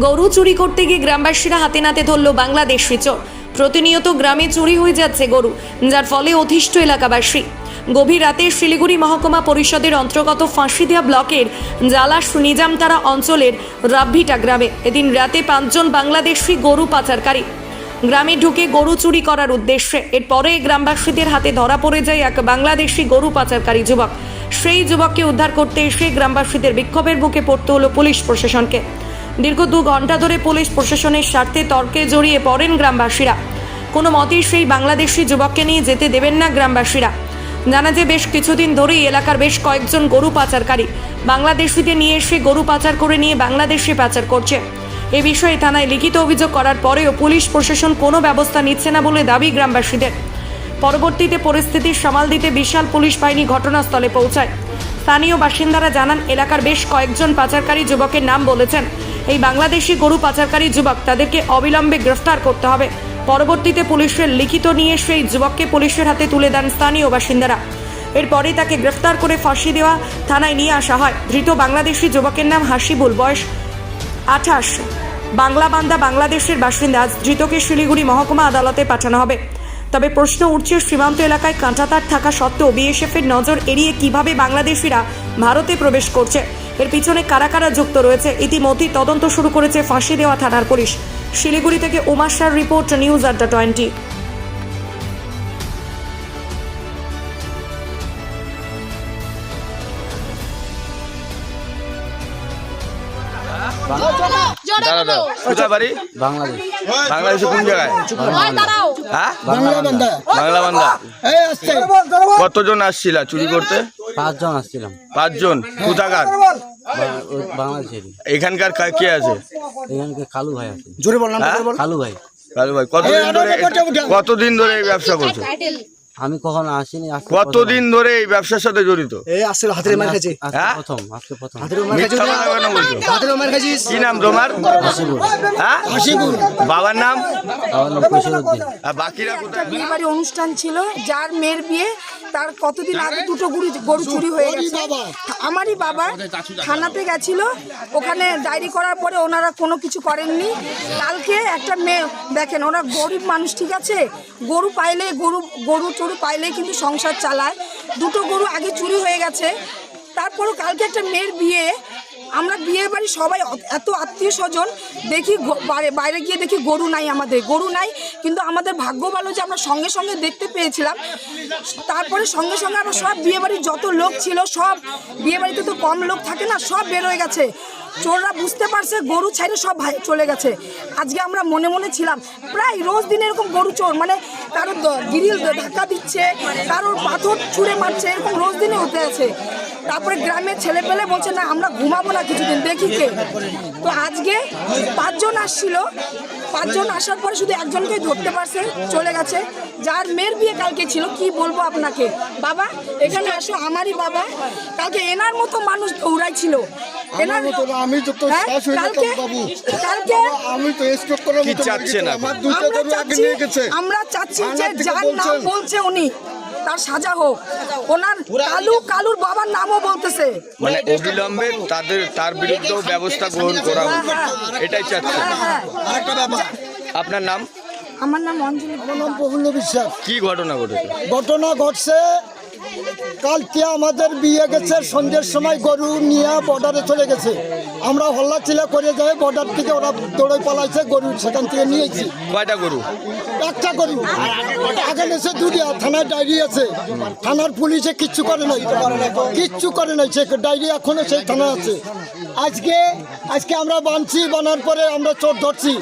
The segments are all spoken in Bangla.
গরু চুরি করতে গিয়ে গ্রামবাসীরা হাতে নাতে ধরল বাংলাদেশি চোর প্রতিনিয়ত গ্রামে চুরি হয়ে যাচ্ছে গরু, যার ফলে অধিষ্ঠ এলাকাবাসী। গভীর রাতে শিলিগুড়ি মহকুমা পরিষদের অন্তর্গত ফাঁসিদিয়া ব্লকের জালাস নিজামতারা অঞ্চলের রাব্ভিটা গ্রামে এদিন রাতে পাঁচজন বাংলাদেশি গরু পাচারকারী গ্রামে ঢুকে গরু চুরি করার উদ্দেশ্যে। এরপরে গ্রামবাসীদের হাতে ধরা পড়ে যায় এক বাংলাদেশি গরু পাচারকারী যুবক। সেই যুবককে উদ্ধার করতে এসে গ্রামবাসীদের বিক্ষোভের বুকে পড়তে হলো পুলিশ প্রশাসনকে। দীর্ঘ দু ঘণ্টা ধরে পুলিশ প্রশাসনের স্বার্থে তর্কে জড়িয়ে পড়েন গ্রামবাসীরা। কোনো মতেই সেই বাংলাদেশি যুবককে নিয়ে যেতে দেবেন না গ্রামবাসীরা। জানা যে বেশ কিছুদিন ধরেই এলাকার বেশ কয়েকজন গরু পাচারকারী বাংলাদেশিদের নিয়ে এসে গরু পাচার করে নিয়ে বাংলাদেশে পাচার করছে। এ বিষয়ে থানায় লিখিত অভিযোগ করার পরেও পুলিশ প্রশাসন কোনো ব্যবস্থা নিচ্ছে না বলে দাবি গ্রামবাসীদের। পরবর্তীতে পরিস্থিতি সামাল দিতে বিশাল পুলিশ বাহিনী ঘটনাস্থলে পৌঁছায়। স্থানীয় বাসিন্দারা জানান, এলাকার বেশ কয়েকজন পাচারকারী যুবকের নাম বলেছেন। এই বাংলাদেশি গরু পাচারকারী যুবক তাদেরকে অবিলম্বে গ্রেফতার করতে হবে। পরবর্তীতে পুলিশের লিখিত নিয়ে সেই যুবককে পুলিশের হাতে তুলে দেন স্থানীয় বাসিন্দারা। এরপরে তাকে গ্রেফতার করে ফাঁসি দেওয়া থানায় নিয়ে আসা হয়। ধৃত বাংলাদেশি যুবকের নাম হাসিবুল, বয়স আঠাশ। বাংলাবান্দা বাংলাদেশের বাসিন্দা ধৃতকে শিলিগুড়ি মহকুমা আদালতে পাঠানো হবে। তবে প্রশ্ন উঠছে, সীমান্ত এলাকায় কাঁটাতার থাকা সত্ত্বেও বিএসএফের নজর এড়িয়ে কীভাবে বাংলাদেশিরা ভারতে প্রবেশ করছে? এর পিছনে কারা কারা যুক্ত রয়েছে? ইতিমধ্যেই তদন্ত শুরু করেছে ফাঁসি দেওয়া থানার পুলিশ। শিলিগুড়ি থেকে উমাশার রিপোর্ট, নিউজ আড্ডা টোয়েন্টি। কোথায় বাড়ি? বাংলাদেশ। বাংলাদেশে কোন জায়গায়? হ্যাঁ? বাংলা বান্দা কতজন আসছিলা চুরি করতে? পাঁচজন আসছিলাম। পাঁচজন। কোথাকার? বা- ওই বাংলাদেশেরই। এখানকার কে আছে? এখানকে কালু ভাই আছে। হ্যাঁ? কালু ভাই। কালু ভাই। কতদিন ধরে কতদিন ধরে এই ব্যবসা করছ? আমি কখনো আসিনি কতদিন ধরে এই ব্যবসার সাথে জড়িত? এই আসছিল হাতের মার খাইছে? প্রথম আজকে প্রথম মিথ্যা কথা কেন হাতের মার খাইছিস কি নাম তোমার? হাসিবুল। হ্যাঁ? বাবার নাম? আমার নাম কৈশোরউদ্দিন। আর বাকিরা কোথায়? বিয়ে বাড়ি অনুষ্ঠান ছিল যার মেয়ের বিয়ে তার কতদিন আগে দুটো গরু গরু চুরি হয়ে গেছে। আমারই বাবা থানাতে গেছিল ওখানে ডায়েরি করার পরে ওনারা কোনো কিছু করেননি। কালকে একটা মেয়ে দেখেন ওরা গরিব মানুষ ঠিক আছে? গরু পাইলে গরু গরু টরু পাইলে কিন্তু সংসার চালায়। দুটো গরু আগে চুরি হয়ে গেছে। তারপরও কালকে একটা মেয়ের বিয়ে আমরা বিয়ে বাড়ি সবাই এত আত্মীয় স্বজন, দেখি বাইরে- গিয়ে দেখি গরু নাই আমাদের, গরু নাই। কিন্তু আমাদের ভাগ্য ভালো যে আমরা সঙ্গে সঙ্গে দেখতে পেয়েছিলাম। তারপরে সঙ্গে সঙ্গে আমরা সব বিয়ে বাড়ির যত লোক ছিল, সব বিয়ে বাড়িতে তো কম লোক থাকে না, সব বের হয়ে গেছে। চোররা বুঝতে পারছে, গরু ছেড়ে সব ভাই চলে গেছে। আজকে আমরা মনে মনে ছিলাম, প্রায় রোজ দিন এরকম গরু চোর মানে কারোর গিরিল ধাক্কা দিচ্ছে, কারোর পাথর ছুঁড়ে মারছে, এরকম রোজ দিনে হতে আছে। তারপরে গ্রামের ছেলে পেলে বলছে না আমরা ঘুমাবো না কিছুদিন দেখি কে। তো আজকে পাঁচজন আসছিল। পাঁচজন আসার পরে শুধু একজনকেই ধরতে পারছে চলে গেছে। যার মেয়ের বিয়ে কালকে ছিল কি বলব আপনাকে? বাবা এখানে আসো আমারই বাবা। কালকে এনার মতো মানুষ দৌড়াইছিল। এনার মতো না, আমি তো হ্যাঁ? আমার চাচ্ছি নিয়ে গেছে। আমরা চাচ্ছি যে যার নাম বলছে উনি। তার সাজা হোক। ওনার কালু কালুর বাবার নামও বলতেছে। মানে অবিলম্বে তাদের তার বিরুদ্ধে ব্যবস্থা গ্রহণ করা হোক। এটাই চাচ্ছে। হ্যাঁ আপনার নাম? আমার নাম অঞ্জলি প্রণব প্রফুল্ল বিশ্বাস। কি ঘটনা ঘটেছে? ঘটনা ঘটছে কালকে আমাদের বিয়ে গেছে সন্ধ্যের সময় গরু নিয়ে বর্ডারে চলে গেছে। আমরা হল্লা চিলা করে যাই বর্ডার থেকে ওরা দৌড়ে পালাইছে গরু সেখান থেকে নিয়েছি। কয়টা গরু? একটা গরু। আগে এসে দুটিয়া থানায় ডায়েরি আছে। থানার পুলিশে কিচ্ছু করে নাই। কিচ্ছু করে নাই সে ডায়েরি এখনও সেই থানা আছে। আজকে আজকে আমরা বানছি বানার পরে আমরা চোর ধরছি।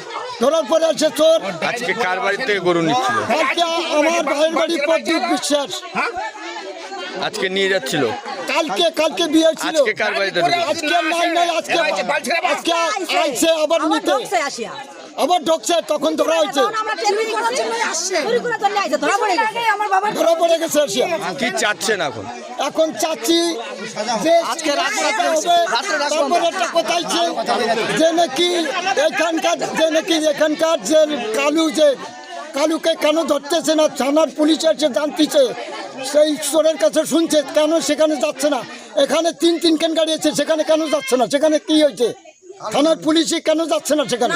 ধরার পরে আছে চোর আজকে কার বাড়ি থেকে গরু নিচ্ছিল? আমার ভাইয়ের বাড়ি প্রদীপ বিশ্বাস। আজকে নিয়ে যাচ্ছিল। কালকে কালকে বিয়ে ছিল। আজকে কার বাড়িতে আজকে নাই নাই আজকে আজকে আইছে আবার নিতে। আবার ঢুকছে তখন ধরা হয়েছে। ধরা পড়ে গেছে আসিয়া। কি চাচ্ছেন এখন? এখন চাচ্ছি যে আজকে হবে তারপরে একটা কথা আছে যে নাকি এখানকার যে নাকি এখানকার যে কালু যে কালুকে কেন ধরতেছে না থানার পুলিশ এসে জানতেছে সেই চোরের কাছে শুনছে, কেন সেখানে যাচ্ছে না? এখানে তিন তিন কেন গাড়ি আছে, সেখানে কেন যাচ্ছে না? সেখানে কি হয়েছে? থানার পুলিশে কেন যাচ্ছে না সেখানে?